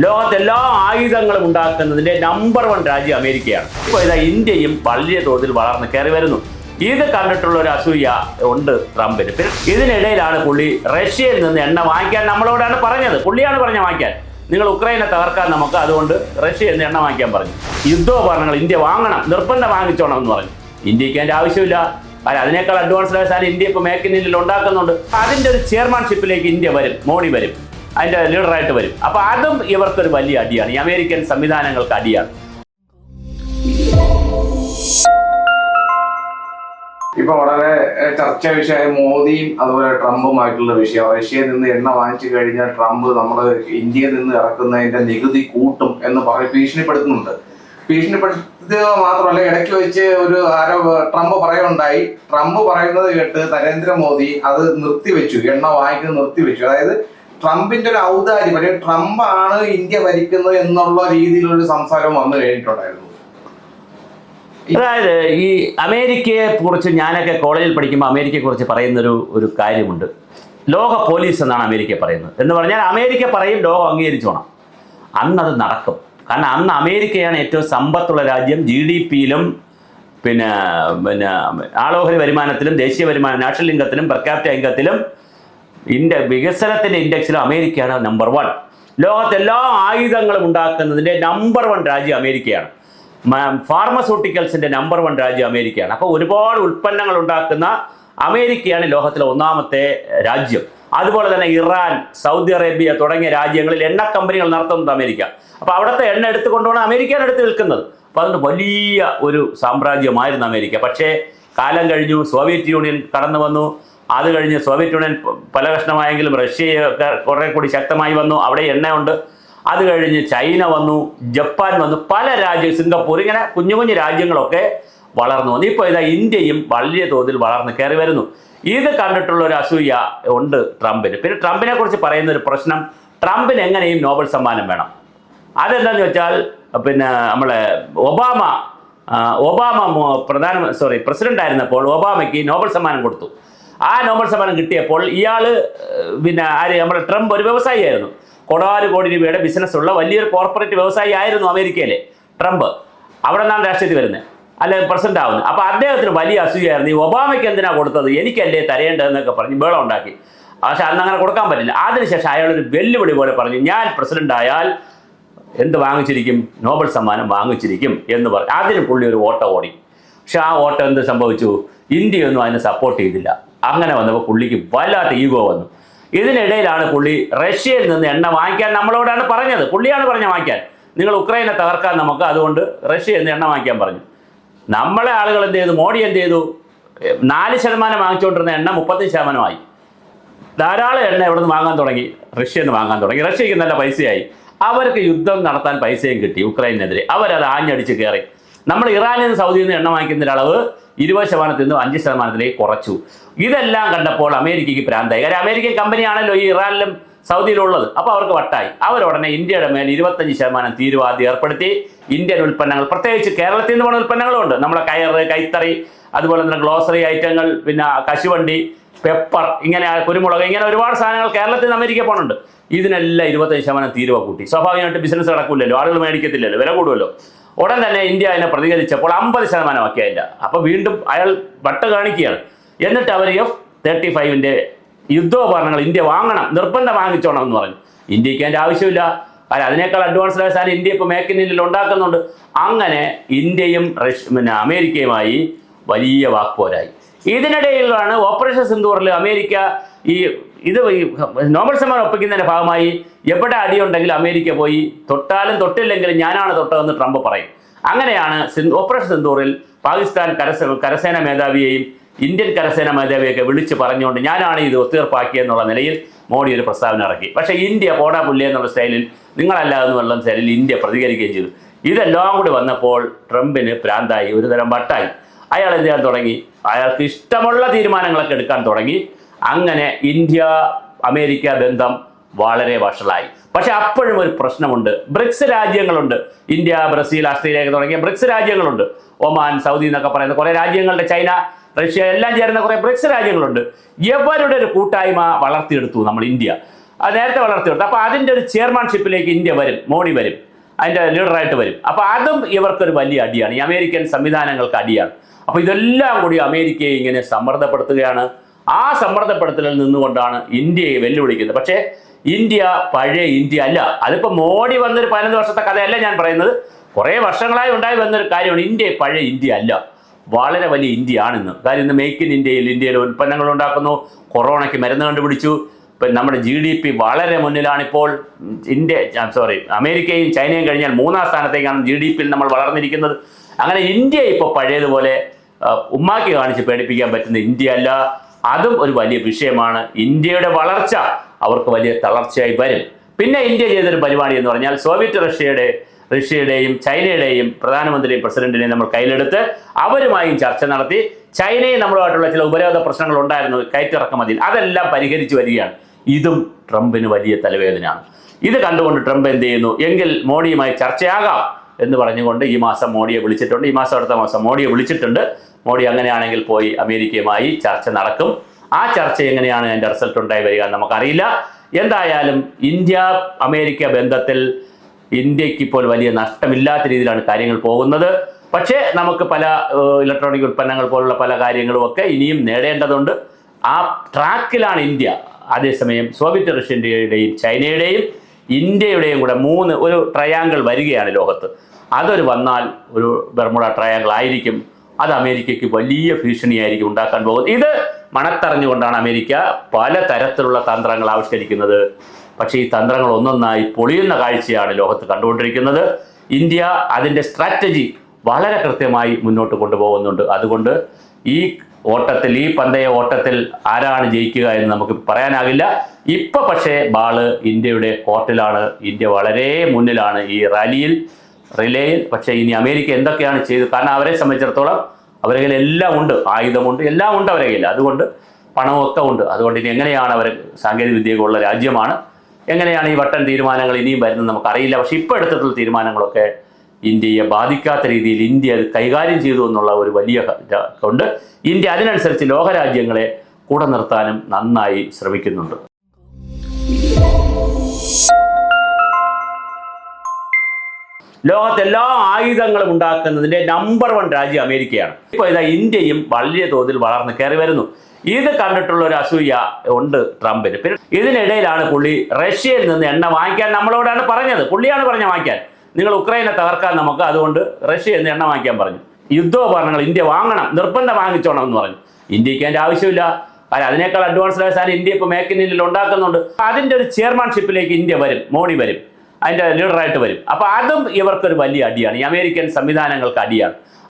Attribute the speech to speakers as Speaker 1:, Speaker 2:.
Speaker 1: ലോകത്തെ എല്ലാ ആയുധങ്ങളും ഉണ്ടാക്കുന്നതിന്റെ നമ്പർ വൺ രാജ്യം അമേരിക്കയാണ്. ഇപ്പോൾ ഇതാ ഇന്ത്യയും വലിയ തോതിൽ വളർന്ന് കയറി വരുന്നു. ഇത് കണ്ടിട്ടുള്ള ഒരു അസൂയ ഉണ്ട് ട്രംപിന്. ഇതിനിടയിലാണ് പുള്ളി റഷ്യയിൽ നിന്ന് എണ്ണ വാങ്ങിക്കാൻ നമ്മളോടാണ് പറഞ്ഞത്. പുള്ളിയാണ് പറഞ്ഞ വാങ്ങിക്കാൻ. നിങ്ങൾ ഉക്രൈനെ തകർക്കാൻ നമുക്ക് അതുകൊണ്ട് റഷ്യയിൽ നിന്ന് എണ്ണ വാങ്ങിക്കാൻ പറഞ്ഞു. യുദ്ധോപകരണങ്ങൾ ഇന്ത്യ വാങ്ങണം നിർബന്ധം വാങ്ങിച്ചോണം എന്ന് പറഞ്ഞു. ഇന്ത്യയ്ക്ക് അതിന്റെ ആവശ്യമില്ല. കാരണം അതിനേക്കാൾ അഡ്വാൻസ്ഡ് ആയ സാധനം ഇന്ത്യ ഇപ്പോൾ മേക്ക് ഇൻ ഇന്ത്യയിൽ ഉണ്ടാക്കുന്നുണ്ട്. അതിന്റെ ഒരു ചെയർമാൻഷിപ്പിലേക്ക് ഇന്ത്യ വരും മോഡി വരും. അതിന്റെ ലീഡറായിട്ട് വരും. അപ്പോൾ അതും ഇവർക്കൊരു വലിയ അടിയാണ്. ഈ അമേരിക്കൻ സംവിധാനങ്ങൾക്ക് അടിയാണ്.
Speaker 2: ഇപ്പൊ വളരെ ചർച്ചാ വിഷയമായ മോദിയും അതുപോലെ ട്രംപും ആയിട്ടുള്ള വിഷയം. റഷ്യയിൽ നിന്ന് എണ്ണ വാങ്ങിച്ചു കഴിഞ്ഞാൽ ട്രംപ് നമ്മൾ ഇന്ത്യയിൽ നിന്ന് ഇറക്കുന്നതിന്റെ നികുതി കൂട്ടും എന്ന് പറഞ്ഞ് ഭീഷണിപ്പെടുത്തുന്നുണ്ട്. ഭീഷണിപ്പെടുത്തുക മാത്രമല്ല ഇടയ്ക്ക് വെച്ച് ഒരു ആരോ ട്രംപ് പറയുണ്ടായി ട്രംപ് പറയുന്നത് കേട്ട് നരേന്ദ്രമോദി അത് നിർത്തിവെച്ചു. എണ്ണ വാങ്ങിക്കുന്നത് നിർത്തിവെച്ചു. അതായത് ട്രംപിന്റെ ഒരു ഔദാര്യം അല്ലെങ്കിൽ ട്രംപ് ആണ് ഇന്ത്യ ഭരിക്കുന്നത് എന്നുള്ള രീതിയിലൊരു സംസാരം വന്നു കഴിഞ്ഞിട്ടുണ്ടായിരുന്നു.
Speaker 1: അതായത് ഈ അമേരിക്കയെ കുറിച്ച് ഞാനൊക്കെ കോളേജിൽ പഠിക്കുമ്പോൾ അമേരിക്കയെ കുറിച്ച് പറയുന്നൊരു ഒരു കാര്യമുണ്ട്. ലോക പോലീസ് എന്നാണ് അമേരിക്ക പറയുന്നത്. എന്ന് പറഞ്ഞാൽ അമേരിക്ക പറയും ലോകം അംഗീകരിച്ചോണം. അന്നത് നടക്കും. കാരണം അന്ന് അമേരിക്കയാണ് ഏറ്റവും സമ്പത്തുള്ള രാജ്യം ജി ഡി പിയിലും പിന്നെ പിന്നെ ആളോഹരി വരുമാനത്തിലും ദേശീയ വരുമാനം നാഷണൽ ഇൻകത്തിലും പെർ ക്യാപിറ്റ ഇന്ത്യ വികസനത്തിന്റെ ഇൻഡെക്സിൽ അമേരിക്കയാണ് നമ്പർ വൺ ലോകത്തെ എല്ലാ ആയുധങ്ങളും ഉണ്ടാക്കുന്നതിന്റെ നമ്പർ വൺ രാജ്യം അമേരിക്കയാണ്. ഫാർമസ്യൂട്ടിക്കൽസിന്റെ നമ്പർ വൺ രാജ്യം അമേരിക്കയാണ്. അപ്പോൾ ഒരുപാട് ഉൽപ്പന്നങ്ങൾ ഉണ്ടാക്കുന്ന അമേരിക്കയാണ് ലോകത്തിലെ ഒന്നാമത്തെ രാജ്യം. അതുപോലെ തന്നെ ഇറാൻ സൗദി അറേബ്യ തുടങ്ങിയ രാജ്യങ്ങളിൽ എണ്ണ കമ്പനികൾ നടത്തുന്നത് അമേരിക്ക. അപ്പോൾ അവിടുത്തെ എണ്ണ എടുത്തു കൊണ്ടുപോകണം അമേരിക്കയാണ് എടുത്ത് നിൽക്കുന്നത് അപ്പോൾ അതുകൊണ്ട് വലിയ ഒരു സാമ്രാജ്യമായിരുന്നു അമേരിക്ക. പക്ഷേ കാലം കഴിഞ്ഞു സോവിയറ്റ് യൂണിയൻ കടന്നു വന്നു അത് കഴിഞ്ഞ് സോവിയറ്റ് യൂണിയൻ പല കഷ്ണമായെങ്കിലും റഷ്യയൊക്കെ കുറേ കൂടി ശക്തമായി വന്നു. അവിടെ എണ്ണയുണ്ട്. അത് കഴിഞ്ഞ് ചൈന വന്നു ജപ്പാൻ വന്നു പല രാജ്യം സിംഗപ്പൂർ ഇങ്ങനെ കുഞ്ഞു കുഞ്ഞു രാജ്യങ്ങളൊക്കെ വളർന്നു വന്നു. ഇപ്പോൾ ഇതാ ഇന്ത്യയും വലിയ തോതിൽ വളർന്ന് കയറി വരുന്നു. ഇത് കണ്ടിട്ടുള്ള ഒരു അസൂയ ഉണ്ട് ട്രംപിന്. പിന്നെ ട്രംപിനെ കുറിച്ച് പറയുന്ന ഒരു പ്രശ്നം ട്രംപിന് എങ്ങനെയും നോബൽ സമ്മാനം വേണം. അതെന്താന്ന് വെച്ചാൽ പിന്നെ നമ്മളെ ഒബാമ ഒബാമ പ്രധാന സോറി പ്രസിഡന്റ് ആയിരുന്നപ്പോൾ ഒബാമയ്ക്ക് നോബൽ സമ്മാനം കൊടുത്തു. ആ നോബൽ സമ്മാനം കിട്ടിയപ്പോൾ ഇയാൾ പിന്നെ ആര് നമ്മുടെ ട്രംപ് ഒരു വ്യവസായിയായിരുന്നു. കൊടാൽ കോടി രൂപയുടെ ബിസിനസ് ഉള്ള വലിയൊരു കോർപ്പറേറ്റ് വ്യവസായി ആയിരുന്നു അമേരിക്കയിലെ ട്രംപ്. അവിടെ നിന്നാണ് രാഷ്ട്രീയത്തിൽ വരുന്നത്. അല്ലെ പ്രസിഡന്റ് ആവുന്നത്. അപ്പോൾ അദ്ദേഹത്തിന് വലിയ അസൂയായിരുന്നു ഈ ഒബാമയ്ക്ക് എന്തിനാണ് കൊടുത്തത്? എനിക്കല്ലേ തരേണ്ടതെന്നൊക്കെ പറഞ്ഞ് ബേളം ഉണ്ടാക്കി. പക്ഷെ അന്ന് അങ്ങനെ കൊടുക്കാൻ പറ്റില്ല. അതിനുശേഷം അയാളൊരു വെല്ലുവിളി പോലെ പറഞ്ഞു ഞാൻ പ്രസിഡന്റ് ആയാൽ എന്ത് വാങ്ങിച്ചിരിക്കും? നോബൽ സമ്മാനം വാങ്ങിച്ചിരിക്കും എന്ന് പറഞ്ഞു. അതിന് പുള്ളി ഒരു ഓട്ടം ഓടി. പക്ഷെ ആ ഓട്ടം എന്ത് സംഭവിച്ചു? ഇന്ത്യയൊന്നും അതിനെ സപ്പോർട്ട് ചെയ്തില്ല. അങ്ങനെ വന്നപ്പോൾ പുള്ളിക്ക് വല്ലാത്ത ഈഗോ വന്നു. ഇതിനിടയിലാണ് പുള്ളി റഷ്യയിൽ നിന്ന് എണ്ണ വാങ്ങിക്കാൻ നമ്മളോടാണ് പറഞ്ഞത്. പുള്ളിയാണ് പറഞ്ഞ വാങ്ങിക്കാൻ. നിങ്ങൾ ഉക്രൈനെ തകർക്കാൻ നമുക്ക് അതുകൊണ്ട് റഷ്യയിൽ നിന്ന് എണ്ണ വാങ്ങിക്കാൻ പറഞ്ഞു. നമ്മളെ ആളുകൾ എന്ത് ചെയ്തു? മോഡി എന്ത് ചെയ്തു? നാല് ശതമാനം വാങ്ങിച്ചുകൊണ്ടിരുന്ന എണ്ണ മുപ്പത്തഞ്ച് ശതമാനമായി. ധാരാളം എണ്ണ എവിടെ നിന്ന് വാങ്ങാൻ തുടങ്ങി. റഷ്യയിൽ നിന്ന് വാങ്ങാൻ തുടങ്ങി. റഷ്യക്ക് നല്ല പൈസയായി. അവർക്ക് യുദ്ധം നടത്താൻ പൈസയും കിട്ടി ഉക്രൈനെതിരെ അവരത് ആഞ്ഞടിച്ച് കയറി. നമ്മൾ ഇറാനിൽ നിന്ന് സൗദിയിൽ നിന്ന് എണ്ണ വാങ്ങിക്കുന്നതിന്റെ അളവ് ഇരുപത് ശതമാനത്തിൽ നിന്നും അഞ്ച് ശതമാനത്തിലേക്ക് കുറച്ചു. ഇതെല്ലാം കണ്ടപ്പോൾ അമേരിക്കയ്ക്ക് പ്രാന്തായി. കാര്യം അമേരിക്കൻ കമ്പനിയാണല്ലോ ഈ ഇറാനിലും സൗദിയിലുള്ളത്. അപ്പോൾ അവർക്ക് വട്ടായി. അവരുടനെ ഇന്ത്യയുടെ മേൽ ഇരുപത്തഞ്ച് ശതമാനം തീരുവാദി ഏർപ്പെടുത്തി. ഇന്ത്യൻ ഉൽപ്പന്നങ്ങൾ പ്രത്യേകിച്ച് കേരളത്തിൽ നിന്ന് പോകുന്ന ഉൽപ്പന്നങ്ങളുണ്ട്. നമ്മുടെ കയറ് കൈത്തറി അതുപോലെ തന്നെ ഗ്ലോസറി ഐറ്റങ്ങൾ പിന്നെ കശുവണ്ടി പെപ്പർ ഇങ്ങനെ കുരുമുളക് ഇങ്ങനെ ഒരുപാട് സാധനങ്ങൾ കേരളത്തിൽ നിന്ന് അമേരിക്ക പോകുന്നുണ്ട് ഇതിനെല്ലാം ഇരുപത്തഞ്ച് ശതമാനം തീരുവ കൂട്ടി. സ്വാഭാവികമായിട്ട് ബിസിനസ് നടക്കില്ലല്ലോ ആളുകൾ മേടിക്കത്തില്ലല്ലോ. വില കൂടുമല്ലോ ഉടൻ തന്നെ ഇന്ത്യ അതിനെ പ്രതികരിച്ചപ്പോൾ അമ്പത് ശതമാനമാക്കി അതിന്റെ. അപ്പോൾ വീണ്ടും അയാൾ വട്ട കാണിക്കുകയാണ്. എന്നിട്ട് അവർ എഫ് തേർട്ടി ഫൈവിന്റെ യുദ്ധോപകരണങ്ങൾ ഇന്ത്യ വാങ്ങണം നിർബന്ധം വാങ്ങിച്ചോണം എന്ന് പറഞ്ഞു. ഇന്ത്യയ്ക്ക് അതിന്റെ ആവശ്യമില്ല. കാരണം അതിനേക്കാൾ അഡ്വാൻസ്ഡ് ആയ സാധനം ഇന്ത്യ ഇപ്പോൾ മേക്ക് ഇൻ ഇന്ത്യയിൽ ഉണ്ടാക്കുന്നുണ്ട്. അങ്ങനെ ഇന്ത്യയും റഷ്യ പിന്നെ അമേരിക്കയുമായി വലിയ വാക്പോരായി. ഇതിനിടയിലാണ് ഓപ്പറേഷൻ സിന്ദൂറിൽ അമേരിക്ക ഈ ഇത് നോബൽ സമ്മാനം ഒപ്പിക്കുന്നതിന്റെ ഭാഗമായി എവിടെ അടിയുണ്ടെങ്കിലും അമേരിക്ക പോയി. തൊട്ടാലും തൊട്ടില്ലെങ്കിലും ഞാനാണ് തൊട്ടതെന്ന് ട്രംപ് പറയും. അങ്ങനെയാണ് ഓപ്പറേഷൻ സിന്ദൂറിൽ പാകിസ്ഥാൻ കരസ കരസേന മേധാവിയെയും ഇന്ത്യൻ കരസേന മേധാവിയൊക്കെ വിളിച്ച് പറഞ്ഞുകൊണ്ട് ഞാനാണ് ഇത് ഒത്തീർപ്പാക്കിയെന്നുള്ള നിലയിൽ മോഡി ഒരു പ്രസ്താവന ഇറക്കി. പക്ഷേ ഇന്ത്യ പോടാ പുല്ലേ എന്നുള്ള സ്റ്റൈലിൽ നിങ്ങളല്ലാതെന്ന് എന്നുള്ള സ്റ്റൈലിൽ ഇന്ത്യ പ്രതികരിക്കുകയും ചെയ്തു. ഇതെല്ലാം കൂടി വന്നപ്പോൾ ട്രംപിന് പ്രാന്തായി ഒരുതരം വട്ടായി. അയാൾ എന്ത് ചെയ്യാൻ തുടങ്ങി? അയാൾക്ക് ഇഷ്ടമുള്ള തീരുമാനങ്ങളൊക്കെ എടുക്കാൻ തുടങ്ങി. അങ്ങനെ ഇന്ത്യ അമേരിക്ക ബന്ധം വളരെ വഷളായി. പക്ഷെ അപ്പോഴും ഒരു പ്രശ്നമുണ്ട്. ബ്രിക്സ് രാജ്യങ്ങളുണ്ട്. ഇന്ത്യ ബ്രസീൽ ഓസ്ട്രേലിയ ഒക്കെ തുടങ്ങിയ ബ്രിക്സ് രാജ്യങ്ങളുണ്ട്. ഒമാൻ സൗദി എന്നൊക്കെ പറയുന്ന കുറേ രാജ്യങ്ങളുടെ ചൈന റഷ്യ എല്ലാം ചേരുന്ന കുറേ ബ്രിക്സ് രാജ്യങ്ങളുണ്ട്. എവരുടെ ഒരു കൂട്ടായ്മ വളർത്തിയെടുത്തു നമ്മൾ ഇന്ത്യ? നേരത്തെ വളർത്തിയെടുത്തു. അപ്പോൾ അതിന്റെ ഒരു ചെയർമാൻഷിപ്പിലേക്ക് ഇന്ത്യ വരും മോഡി വരും അതിന്റെ ലീഡറായിട്ട് വരും. അപ്പോൾ അതും ഇവർക്കൊരു വലിയ അടിയാണ്. ഈ അമേരിക്കൻ സംവിധാനങ്ങൾക്ക് അടിയാണ്. അപ്പോൾ ഇതെല്ലാം കൂടി അമേരിക്കയെ ഇങ്ങനെ സമ്മർദ്ദപ്പെടുത്തുകയാണ്. ആ സമ്മർദ്ദപ്പെടുത്തലിൽ നിന്നുകൊണ്ടാണ് ഇന്ത്യയെ വെല്ലുവിളിക്കുന്നത്. പക്ഷേ ഇന്ത്യ പഴയ ഇന്ത്യ അല്ല. അതിപ്പോൾ മോഡി വന്നൊരു പതിനൊന്ന് വർഷത്തെ കഥയല്ല ഞാൻ പറയുന്നത്. കുറേ വർഷങ്ങളായി ഉണ്ടായി വന്നൊരു കാര്യമാണ് ഇന്ത്യ പഴയ ഇന്ത്യ അല്ല. വളരെ വലിയ ഇന്ത്യയാണ് ഇന്ന് കാര്യം ഇന്ന് മേക്ക് ഇൻ ഇന്ത്യയിൽ ഇന്ത്യയിൽ ഉൽപ്പന്നങ്ങൾ ഉണ്ടാക്കുന്നു. കൊറോണയ്ക്ക് മരുന്ന് കണ്ടുപിടിച്ചു. ഇപ്പം നമ്മുടെ ജി ഡി പി വളരെ മുന്നിലാണിപ്പോൾ. ഇന്ത്യ സോറി അമേരിക്കയും ചൈനയും കഴിഞ്ഞാൽ മൂന്നാം സ്ഥാനത്തേക്കാണ് ജി ഡി പിയിൽ നമ്മൾ വളർന്നിരിക്കുന്നത്. അങ്ങനെ ഇന്ത്യ ഇപ്പോൾ പഴയതുപോലെ ഉമ്മാക്കി കാണിച്ച് പേടിപ്പിക്കാൻ പറ്റുന്ന ഇന്ത്യ അല്ല. അതും ഒരു വലിയ വിഷയമാണ്. ഇന്ത്യയുടെ വളർച്ച അവർക്ക് വലിയ തളർച്ചയായി വരും. പിന്നെ ഇന്ത്യ ചെയ്തൊരു പരിപാടി എന്ന് പറഞ്ഞാൽ സോവിയറ്റ് റഷ്യയുടെ റഷ്യയുടെയും ചൈനയുടെയും പ്രധാനമന്ത്രിയും പ്രസിഡന്റിനെയും നമ്മൾ കയ്യിലെടുത്ത് അവരുമായും ചർച്ച നടത്തി. ചൈനയും നമ്മളുമായിട്ടുള്ള ചില ഉപരോധ പ്രശ്നങ്ങൾ ഉണ്ടായിരുന്നു കയറ്റിറക്കുമതിയിൽ അതെല്ലാം പരിഹരിച്ചു വരികയാണ്. ഇതും ട്രംപിന് വലിയ തലവേദനയാണ്. ഇത് കണ്ടുകൊണ്ട് ട്രംപ് എന്ത് ചെയ്യുന്നു? എങ്കിൽ മോഡിയുമായി ചർച്ചയാകാം എന്ന് പറഞ്ഞുകൊണ്ട് ഈ മാസം മോഡിയെ വിളിച്ചിട്ടുണ്ട്. ഈ മാസം അടുത്ത മാസം മോഡിയെ വിളിച്ചിട്ടുണ്ട്. മോഡി അങ്ങനെയാണെങ്കിൽ പോയി അമേരിക്കയുമായി ചർച്ച നടക്കും. ആ ചർച്ച എങ്ങനെയാണ് അതിന്റെ റിസൾട്ട് ഉണ്ടായി വരിക നമുക്കറിയില്ല. എന്തായാലും ഇന്ത്യ അമേരിക്ക ബന്ധത്തിൽ ഇന്ത്യയ്ക്ക് ഇപ്പോൾ വലിയ നഷ്ടമില്ലാത്ത രീതിയിലാണ് കാര്യങ്ങൾ പോകുന്നത്. പക്ഷേ നമുക്ക് പല ഇലക്ട്രോണിക് ഉൽപ്പന്നങ്ങൾ പോലുള്ള പല കാര്യങ്ങളും ഒക്കെ ഇനിയും നേടേണ്ടതുണ്ട്. ആ ട്രാക്കിലാണ് ഇന്ത്യ. അതേസമയം സോവിയറ്റ് റഷ്യന്റെയും ചൈനയുടെയും ഇന്ത്യയുടെയും കൂടെ മൂന്ന് ഒരു ട്രയാങ്കിൾ വരികയാണ് ലോകത്ത്. അതൊരു വന്നാൽ ഒരു ബർമുഡ ട്രയാങ്കിൾ ആയിരിക്കും. അത് അമേരിക്കയ്ക്ക് വലിയ ഭീഷണിയായിരിക്കും ഉണ്ടാക്കാൻ പോകുന്നത്. ഇത് മണത്തറിഞ്ഞുകൊണ്ടാണ് അമേരിക്ക പല തരത്തിലുള്ള തന്ത്രങ്ങൾ ആവിഷ്കരിക്കുന്നത്. പക്ഷേ ഈ തന്ത്രങ്ങൾ ഒന്നൊന്നായി പൊളിയുന്ന കാഴ്ചയാണ് ലോകത്ത് കണ്ടുകൊണ്ടിരിക്കുന്നത്. ഇന്ത്യ അതിന്റെ സ്ട്രാറ്റജി വളരെ കൃത്യമായി മുന്നോട്ട് കൊണ്ടുപോകുന്നുണ്ട്. അതുകൊണ്ട് ഈ ഓട്ടത്തിൽ ഈ പന്തയ ഓട്ടത്തിൽ ആരാണ് ജയിക്കുക എന്ന് നമുക്ക് പറയാനാകില്ല. ഇപ്പൊ പക്ഷേ ബാൾ ഇന്ത്യയുടെ കോർട്ടിലാണ്. ഇന്ത്യ വളരെ മുന്നിലാണ് ഈ റാലിയിൽ. റിലേയിൽ പക്ഷേ ഇനി അമേരിക്ക എന്തൊക്കെയാണ് ചെയ്തത്? കാരണം അവരെ സംബന്ധിച്ചിടത്തോളം അവരെ കയ്യിൽ എല്ലാം ഉണ്ട്. ആയുധമുണ്ട് എല്ലാം ഉണ്ട് അവരെ കയ്യിൽ അതുകൊണ്ട് പണമൊക്കെ ഉണ്ട്. അതുകൊണ്ട് ഇനി എങ്ങനെയാണ് അവർ സാങ്കേതിക വിദ്യയൊക്കെ രാജ്യമാണ്? എങ്ങനെയാണ് ഈ വട്ടൻ തീരുമാനങ്ങൾ ഇനിയും വരുന്നത് നമുക്കറിയില്ല. പക്ഷേ ഇപ്പോൾ എടുത്തിട്ടുള്ള തീരുമാനങ്ങളൊക്കെ ഇന്ത്യയെ ബാധിക്കാത്ത രീതിയിൽ ഇന്ത്യ അത് കൈകാര്യം ചെയ്തു എന്നുള്ള ഒരു വലിയ കൊണ്ട് ഇന്ത്യ അതിനനുസരിച്ച് ലോകരാജ്യങ്ങളെ കൂടെ നിർത്താനും നന്നായി ശ്രമിക്കുന്നുണ്ട്. ലോകത്തെ എല്ലാ ആയുധങ്ങളും ഉണ്ടാക്കുന്നതിന്റെ നമ്പർ വൺ രാജ്യം അമേരിക്കയാണ്. ഇപ്പോൾ ഇതാ ഇന്ത്യയും വലിയ തോതിൽ വളർന്ന് കയറി വരുന്നു. ഇത് കണ്ടിട്ടുള്ള ഒരു അസൂയ ഉണ്ട് ട്രംപിന്. പിന്നെ ഇതിനിടയിലാണ് പുള്ളി റഷ്യയിൽ നിന്ന് എണ്ണ വാങ്ങിക്കാൻ നമ്മളോടാണ് പറഞ്ഞത്. പുള്ളിയാണ് പറഞ്ഞ വാങ്ങിക്കാൻ. നിങ്ങൾ ഉക്രൈനെ തകർക്കാൻ നമുക്ക് അതുകൊണ്ട് റഷ്യയിൽ നിന്ന് എണ്ണ വാങ്ങിക്കാൻ പറഞ്ഞു. യുദ്ധോപകരണങ്ങൾ ഇന്ത്യ വാങ്ങണം നിർബന്ധം വാങ്ങിച്ചോണം എന്ന് പറഞ്ഞു. ഇന്ത്യയ്ക്ക് അതിന്റെ ആവശ്യമില്ല. അല്ല അതിനേക്കാൾ അഡ്വാൻസ്ഡ് സാധനം ഇന്ത്യ ഇപ്പോൾ മേക്ക് ഇൻ ഉണ്ടാക്കുന്നുണ്ട്. അതിന്റെ ഒരു ചെയർമാൻഷിപ്പിലേക്ക് ഇന്ത്യ വരും മോഡി വരും. അതിന്റെ ലീഡറായിട്ട് വരും. അപ്പോൾ അതും ഇവർക്കൊരു വലിയ അടിയാണ്. ഈ അമേരിക്കൻ സംവിധാനങ്ങൾക്ക് അടിയാണ്.